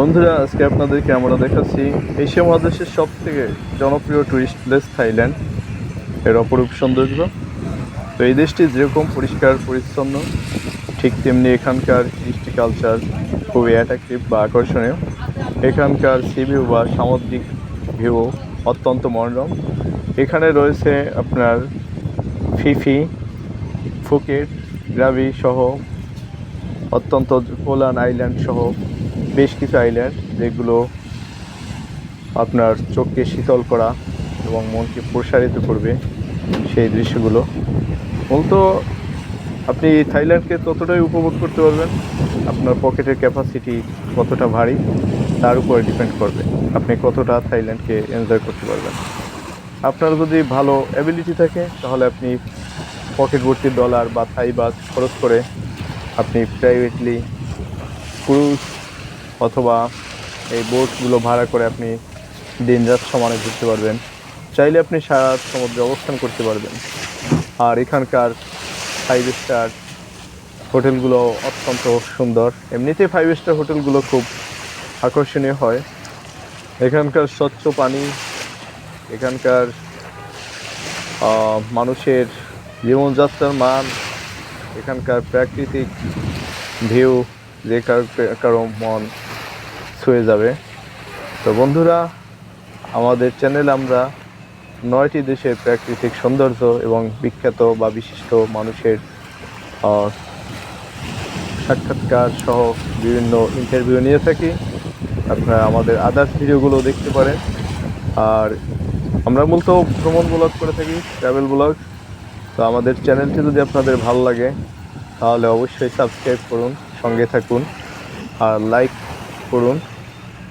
বন্ধুরা, আজকে আপনাদেরকে আমরা দেখাচ্ছি এশিয়া মহাদেশের সব থেকে জনপ্রিয় টুরিস্ট প্লেস থাইল্যান্ড। এর অপরূপ সৌন্দর্য। তো এই দেশটি যেরকম পরিষ্কার, পরিচ্ছন্ন, ঠিক তেমনি এখানকার কৃষ্টি কালচার খুবই অ্যাট্রাকটিভ বা আকর্ষণীয়। এখানকার সি ভিউ বা সামুদ্রিক ভিউ অত্যন্ত মনোরম। এখানে রয়েছে আপনার ফিফি, ফুকেট গ্রাভি সহ অত্যন্ত কোলান আইল্যান্ড সহ বেশ কিছু আইল্যান্ড যেগুলো আপনার চোখকে শীতল করা এবং মনকে প্রসারিত করবে সেই দৃশ্যগুলো। মূলত আপনি থাইল্যান্ডকে ততটাই উপভোগ করতে পারবেন, আপনার পকেটের ক্যাপাসিটি কতটা ভারী তার উপরে ডিপেন্ড করবে। আপনি কতটা থাইল্যান্ডকে এনজয় করতে পারবেন। আপনার যদি ভালো অ্যাবিলিটি থাকে, তাহলে আপনি পকেট ডলার বা থাই বাস খরচ করে আপনি প্রাইভেটলি ক্রুজ অথবা এই বোটগুলো ভাড়া করে আপনি দিন রাত সমানে ঘুরতে পারবেন। চাইলে আপনি সারা সমুদ্রে অবস্থান করতে পারবেন। আর এখানকার ফাইভ স্টার হোটেলগুলো অত্যন্ত সুন্দর। এমনিতেই ফাইভ স্টার হোটেলগুলো খুব আকর্ষণীয় হয়। এখানকার স্বচ্ছ পানি, এখানকার মানুষের জীবনযাত্রার মান, এখানকার প্রাকৃতিক ভিউ যে কারও মন ছুঁয়ে যাবে। তো বন্ধুরা, আমাদের চ্যানেল আমরা নয়টি দেশের প্রাকৃতিক সৌন্দর্য এবং বিখ্যাত বা বিশিষ্ট মানুষের সাক্ষাৎকার সহ বিভিন্ন ইন্টারভিউ নিয়ে থাকি। আপনারা আমাদের আদার্স ভিডিওগুলো দেখতে পারেন। আর আমরা মূলত ভ্রমণ ব্লগ করে থাকি ট্রাভেল ব্লগ তো আমাদের চ্যানেলটি যদি আপনাদের ভালো লাগে, তাহলে অবশ্যই সাবস্ক্রাইব করুন। সঙ্গে থাকুন আর লাইক করুন।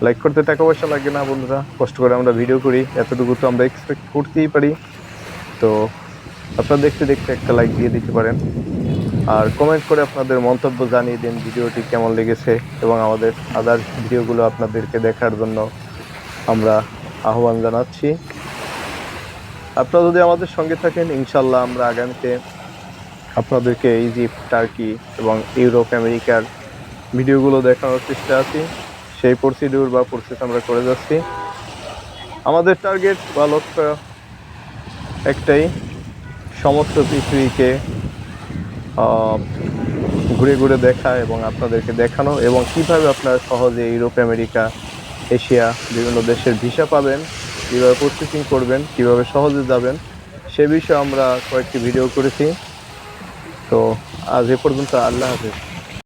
লাইক করতে টাকা পয়সা লাগে না বন্ধুরা, কষ্ট করে আমরা ভিডিও করি, এতটুকু তো আমরা এক্সপেক্ট করতেই পারি। তো আপনারা দেখতে দেখতে একটা লাইক দিয়ে দিতে পারেন। আর কমেন্ট করে আপনাদের মন্তব্য জানিয়ে দিন ভিডিওটি কেমন লেগেছে এবং আমাদের আদার ভিডিওগুলো আপনাদেরকে দেখার জন্য আমরা আহ্বান জানাচ্ছি। আপনারা যদি আমাদের সঙ্গে থাকেন, ইনশাল্লাহ আমরা আগামীতে আপনাদেরকে ইজিপ্ট টার্কি এবং ইউরোপ আমেরিকার ভিডিওগুলো দেখানোর চেষ্টা আছি। সেই প্রসিডিউর বা প্রসেস আমরা করে যাচ্ছি। আমাদের টার্গেট বা লক্ষ্য একটাই সমস্ত পৃথিবীকে ঘুরে ঘুরে দেখা এবং আপনাদেরকে দেখানো এবং কীভাবে আপনারা সহজে ইউরোপ আমেরিকা এশিয়া বিভিন্ন দেশের ভিসা পাবেন, কীভাবে প্রসেসিং করবেন, কীভাবে সহজে যাবেন, সে বিষয়ে আমরা কয়েকটি ভিডিও করেছি। তো আজ এ পর্যন্ত আল্লাহ হাফেজ